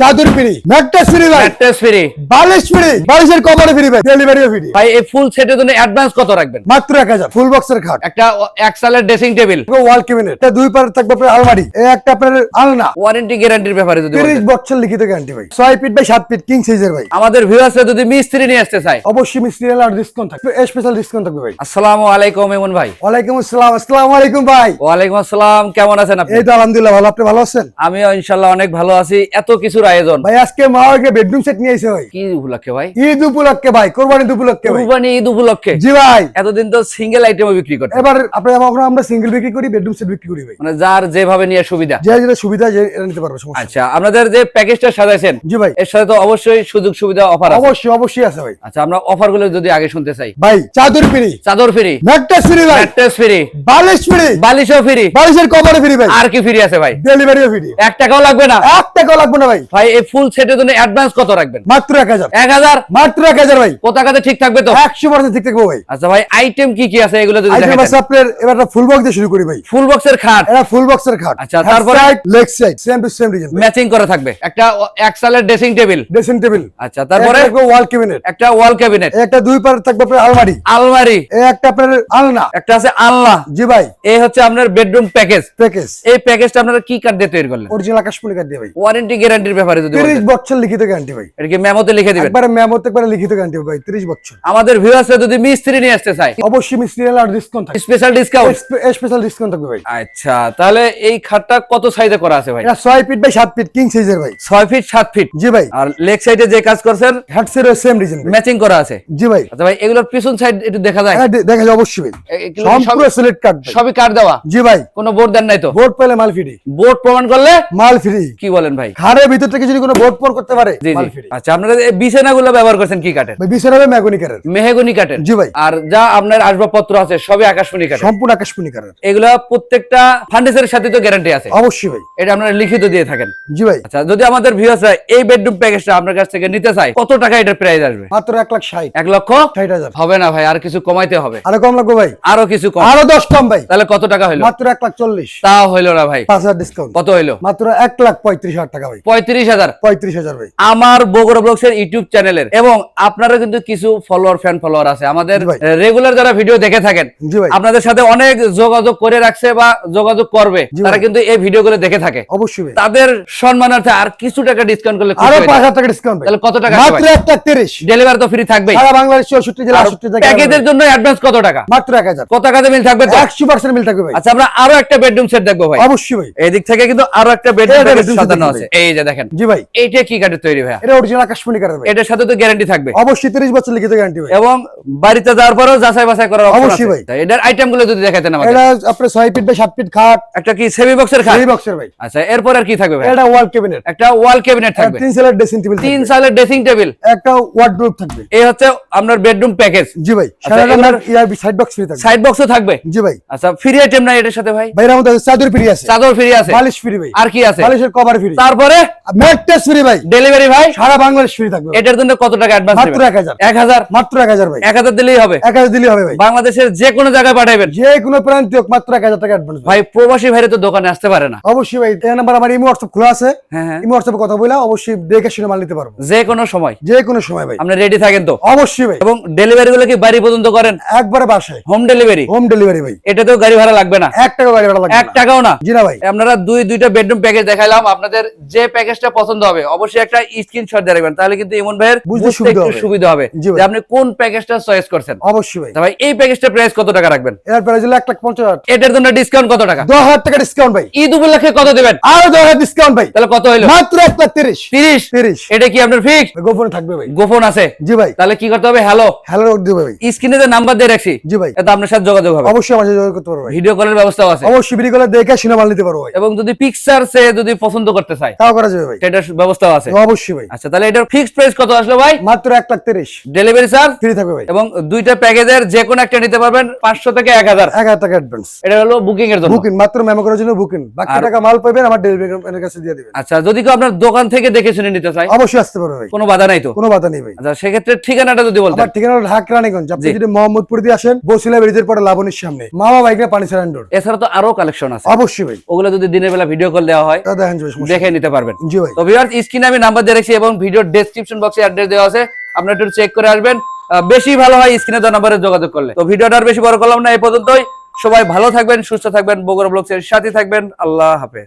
চাদর free mattress free ভাই। Mattress free বালিশ ফ্রি বালিশের কভারে ফ্রি ভাই ডেলিভারিও ফ্রি। ভাই এই ফুল সেটের জন্য অ্যাডভান্স কত রাখবেন? মাত্র এক হাজার ফুল বক্সের খাট। একটা এক ড্রেসিং টেবিল ওয়াল ক্যাবিনেট এটা দুই পারে থাকবে আপনার আলমারি এই একটা আপনার আলনা। ওয়ারেন্টি গ্যারান্টির ব্যাপারে যদি তিরিশ বলতেন। বছর লিখিত গ্যারান্টি ভাই। ছয় ফিট বাই সাত ফিট কিং সাইজের ভাই। আমাদের ভিউয়ার্সরা যদি মিস্ত্রি নিয়ে আসতে চায়। অবশ্যই মিস্ত্রি আর ডিসকাউন্ট থাকবে। স্পেশাল ডিসকাউন্ট থাকবে ভাই। আসসালামু আলাইকুম এমন ভাই। ওয়ালাইকুম আসসালাম আসসালামু আলাইকুম ভাই। আসসালাম কেমন আছেন আপনি? এই তো আলহামদুলিল্লাহ ভালো। আপনি ভালো আছেন? আমিও ইনশাল্লাহ অনেক ভালো আছি। এত কিছুর আয়োজন। ভাই আজকে মা আগে বেডরুম সেট নিয়ে এসে ভাই। কি উপলক্ষে ভাই? ঈদ উপলক্ষে ভাই কোরবানি উপলক্ষে কুরবানি ঈদ উপলক্ষে? জি ভাই। এতদিন তো সিঙ্গেল আইটেমও বিক্রি করতে এবার আমরা আমরা সিঙ্গেল বিক্রি করি বেডরুম সেট বিক্রি করি ভাই। মানে যার যেভাবে নিয়ে সুবিধা। যে যেটা সুবিধা যে নিতে পারবে সমস্যা আচ্ছা আপনাদের যে প্যাকেজটা সাজাইছেন জি ভাই। এর সাথে তো অবশ্যই সুযোগ সুবিধা অফার আছে। অবশ্যই অবশ্যই আছে ভাই। আচ্ছা আমরা অফারগুলো যদি আগে শুনতে চাই। ভাই চাদর ফ্রি। চাদর ফ্রি। ম্যাট্রেস ফ্রি ভাই। Mattress free. বালিশ ফ্রি। বালিশও ফ্রি। বালিশের কভারে ফ্রি ভাই। আর কি ফ্রি আছে ভাই? ডেলিভারিও ফ্রি। এক টাকাও লাগবে না। এক টাকাও লাগবে না ভাই। ভাই এই ফুল সেটের জন্য অ্যাডভান্স কত রাখবেন? মাত্র এক হাজার। এক হাজার? মাত্র এক হাজার ভাই। পতাকাতে ঠিক থাকবে তো? একশো পার্সেন্ট ঠিক থাকব ভাই। আচ্ছা ভাই আইটেম কি কি আছে এগুলো যদি আপনার এবার ফুল বক্স দিয়ে শুরু করি ভাই। ফুল বক্সের খাট? এটা ফুল বক্সের খাট। আচ্ছা, তারপরে? Leg side same to same design matching করে থাকবে। একটা এক সালের ড্রেসিং টেবিল ড্রেসিং টেবিল আচ্ছা তারপরে? ওয়াল ক্যাবিনেট একটা ওয়াল ক্যাবিনেট একটা দুই পারে থাকবে আপনার আলমারি। আলমারি। একটা আপনার আলনা। একটা আছে আলনা। জি ভাই। এই হচ্ছে আপনার বেডরুম প্যাকেজ প্যাকেজ এই প্যাকেজটা আপনারা কি কার্ড দিয়ে তৈরি করলেন? অরিজিনাল আকাশমণি কার্ড দিয়ে ভাই। ওয়ারেন্টি গ্যারান্টির ব্যাপারে যদি তিরিশ বলতেন। বছর লিখিত গ্যারান্টি ভাই। এটা কি মেমোতে লিখে দিবেন? একবারে মেমোতে একবারে লিখিত গ্যারান্টি ভাই তিরিশ বছর। আমাদের ভিউয়ার্সরা যদি মিস্ত্রি নিয়ে আসতে চায়। অবশ্যই মিস্ত্রি আর ডিসকাউন্ট থাকবে। স্পেশাল ডিসকাউন্ট স্পেশাল ডিসকাউন্ট থাকবে ভাই। আচ্ছা তাহলে এই খাটটা কত সাইজে করা আছে ভাই? এটা ছয় ফিট বাই সাত ফিট কিং সাইজের ভাই। ছয় ফিট সাত ফিট জি ভাই। আর লেগ সাইডে যে কাজ করছেন হ্যাটসের সেম ডিজাইন ম্যাচিং করা আছে? জি ভাই। আচ্ছা ভাই এগুলোর পিছন সাইড একটু দেখা যায়? এটা দেখা যায় অবশ্যই ভাই। সম্পূর্ণ সিলেক্ট কার্ড সবই কার্ড দেওয়া? জি ভাই। কোনো বোর্ড দেন নাই তো? বোর্ড পেলে মাল ফ্রি বোর্ড প্রমাণ করলে? মাল ফ্রি কি বলেন ভাই? ঘরের ভিতর থেকে যদি কোনো বোর্ড পর করতে পারে আচ্ছা আপনারা বিছানাগুলো ব্যবহার করছেন কি কাঠের? ভাই বিছানা হবে ম্যাগনিকারের মেহগনি কাঠের? জি ভাই। আর যা আপনার আসবাবপত্র আছে সবই আকাশমণি কাঠের? সম্পূর্ণ আকাশমণি কারের এগুলা প্রত্যেকটা ফার্নিচারের সাথে তো গ্যারান্টি আছে। অবশ্যই ভাই। এটা আপনারা লিখিত দিয়ে থাকেন। জি ভাই। আচ্ছা যদি আমাদের ভিউয়ার্সরা এই বেডরুম প্যাকেজটা আপনার কাছ থেকে নিতে চায় কত টাকা এটার প্রাইস আসবে? মাত্র এক লাখ ষাট। এক লক্ষ? ষাট হাজার। হবে না ভাই আর কিছু কমাইতে হবে। আরও কম লাগবে ভাই? আরও কিছু কম। আরও দশ কম ভাই। তাহলে কত টাকা হইল? মাত্র এক লাখ চল্লিশ। তা হইল না ভাই। পাঁচ হাজার ডিসকাউন্ট কত হইল? মাত্র এক লাখ পঁয়ত্রিশ হাজার টাকা ভাই। পঁয়ত্রিশ হাজার। পঁয়ত্রিশ হাজার ভাই। আমার বগুড়া ইউটিউব চ্যানেলের এবং আপনারা কিন্তু কিছু ফলোয়ার ফ্যান ফলোয়ার আছে। আমাদের রেগুলার যারা ভিডিও দেখে থাকেন আপনাদের সাথে অনেক যোগাযোগ করে রাখছে বা যোগাযোগ করবে তারা কিন্তু এই ভিডিওগুলো দেখে থাকে। অবশ্যই তাদের সম্মানার্থে আর কিছু টাকা ডিসকাউন্ট করলে আরও পাঁচ হাজার টাকা ডিসকাউন্ট তাহলে কত টাকা মাত্র এক লাখ তিরিশ। ডেলিভারি তো ফ্রি থাকবে সারা বাংলাদেশ চৌষট্টি জেলা আটষট্টি জায়গায় প্যাকেজের জন্য অ্যাডভান্স কত টাকা? মাত্র এক হাজার। কত টাকাতে মিল থাকবে তো? একশো পার্সেন্ট মিল থাকবে ভাই। আচ্ছা আমরা আরও একটা বেডরুম সেট দেখব ভাই। অবশ্যই ভাই। এই দিক থেকে কিন্তু আরও একটা বেডরুম সাজানো আছে। এই যে দেখেন জি ভাই। এইটা কি কাঠের তৈরি ভাইয়া? এটা অরিজিনাল আকাশমণি কারের ভাই। এটার সাথে তো গ্যারান্টি থাকবে। অবশ্যই তিরিশ বছর লিখিত গ্যারান্টি ভাই। এবং বাড়িতে যাওয়ার পরেও যাচাই বাছাই করার অবশ্যই ভাই। এটার আইটেম যদি দেখাতেন আমাকে। এটা আপনার ছয় ফিট বাই সাত ফিট খাট। একটা কি সেমি বক্সের খাট? এই বক্সের ভাই। আচ্ছা এরপর আর কি থাকবে ভাই? এটা ওয়াল ক্যাবিনেট একটা ওয়াল ক্যাবিনেট থাকবে। তিন সেলের ড্রেসিং টেবিল তিন সালের ড্রেসিং টেবিল একটা ওয়ার্ডরোব থাকবে। এই হচ্ছে আপনার বেডরুম প্যাকেজ জি ভাই। আচ্ছা, সাইড বক্স ফ্রি থাকবে। সাইড বক্সও থাকবে? জি ভাই। আচ্ছা ফ্রি আইটেম নাই এটার সাথে ভাই? আমাদের চাদর ফ্রি আছে। চাদর ফ্রি আছে। বালিশ ফ্রি ভাই। আর কি আছে? বালিশের কভার ফ্রি তারপরে? ম্যাট্রেস ফ্রি ভাই। ডেলিভারি ভাই? সারা বাংলাদেশ ফ্রি থাকবে। এটার জন্য কত টাকা অ্যাডভান্স মাত্র এক হাজার। মাত্র এক হাজার ভাই। এক হাজার দিলেই হবে? এক হাজার হবে ভাই। বাংলাদেশের যে কোনো জায়গায় পাঠাবেন যে কোনো প্রান্তে হোক মাত্র এক হাজার টাকা অ্যাডভান্স ভাই। প্রবাসী ভাইরে তো দোকানে আসতে পারে না। অবশ্যই ভাই এই নাম্বার আমার ইমো খোলা আছে। হ্যাঁ হ্যাঁ। ইমো কথা বলে অবশ্যই দেখে শুনে মাল নিতে পারব। যে কোনো সময়। যে কোনো সময় ভাই। আপনি রেডি থাকেন তো? অবশ্যই ভাই। এবং ডেলিভারি গুলো কি বাড়ি পর্যন্ত করেন? একবারে বাসায়। হোম ডেলিভারি হোম ডেলিভারি ভাই। এটাতেও গাড়ি ভাড়া লাগবে না? এক টাকা গাড়ি ভাড়া লাগবে এক টাকাও না? জি না ভাই। আপনারা দুই দুইটা বেডরুম প্যাকেজ দেখাইলাম। আপনাদের যে প্যাকেজটা পছন্দ হবে। অবশ্যই একটা স্ক্রিনশট দিয়ে রাখবেন তাহলে কিন্তু ইমন ভাইয়ের বুঝতে একটু সুবিধা হবে যে আপনি কোন প্যাকেজটা চয়েস করছেন। অবশ্যই ভাই। ভাই এই প্যাকেজটা প্রাইস কত টাকা রাখবেন? এর প্রাইস হলো এক লাখ পঞ্চাশ হাজার। এটার জন্য ডিসকাউন্ট কত টাকা? দশ হাজার টাকা ডিসকাউন্ট ভাই। ঈদ উপলক্ষে কত দিবেন? আরও দশ হাজার ডিসকাউন্ট ভাই। তাহলে কত হইল? মাত্র এক লাখ তিরিশ। তিরিশ? তিরিশ। এটা কি আপনার ফিক্স গোপনে থাকবে ভাই। গোপন আছে? জি ভাই। তাহলে কি করতে হবে? হ্যালো হ্যালো দিবে ভাই। স্ক্রিনে যে নাম্বার দিয়ে রাখছি জি ভাই। এটা আপনার সাথে যোগাযোগ হবে। অবশ্যই আমার সাথে যোগাযোগ করতে পারব ভিডিও কলের ব্যবস্থা আছে। অবশ্যই ভিডিও কলে দেখে সিনেমা নিতে পারব এবং যদি পিকচার সে যদি পছন্দ করতে চায় তাও করা যাবে ভাই। সেটার ব্যবস্থাও আছে। অবশ্যই ভাই। আচ্ছা তাহলে এটার ফিক্সড প্রাইস কত আসলো ভাই? মাত্র এক লাখ তিরিশ। ডেলিভারি চার্জ ফ্রি থাকবে ভাই। এবং দুইটা প্যাকেজের যে কোনো একটা নিতে পারবেন পাঁচশো থেকে এক হাজার। টাকা অ্যাডভান্স এটা হলো বুকিং এর জন্য। বুকিং মাত্র মেমো করার জন্য বুকিং বাকি টাকা মাল পাবেন আমার ডেলিভারি কাছে দিয়ে দিবেন। আচ্ছা যদি কেউ আপনার দোকান থেকে দেখে শুনে নিতে চায় অবশ্যই আসতে পারবে ভাই। কোনো বাধা নাই তো? কোনো বাধা নেই ভাই। আচ্ছা সেক্ষেত্রে ঠিকানাটা যদি বলতেন। আমার ঠিকানা ঢাকা রানীগঞ্জ। আপনি যদি মোহাম্মদপুর দিয়ে আসেন বসিলা ব্রিজের পরে লাবণীর সামনে। মামা বাইকের পানি সারান্ডোর এছাড়া তো আরও কালেকশন আছে। অবশ্যই ভাই। ওগুলো যদি দিনের বেলা ভিডিও কল দেওয়া হয় দেখে নিতে পারবেন। জি তো ভিউয়ার্স স্ক্রিনে আমি নাম্বার দিয়ে রাখছি এবং ভিডিওর ডেসক্রিপশন বক্সে অ্যাড্রেস দেওয়া আছে। আপনারা একটু চেক করে আসবেন। বেশি ভালো হয় স্ক্রিনে দেওয়া নাম্বারে যোগাযোগ করলে। তো ভিডিওটা আর বেশি বড় করলাম না, এই পর্যন্তই। সবাই ভালো থাকবেন, সুস্থ থাকবেন। বগুড়া ব্লগসের সাথে থাকবেন। আল্লাহ হাফেজ।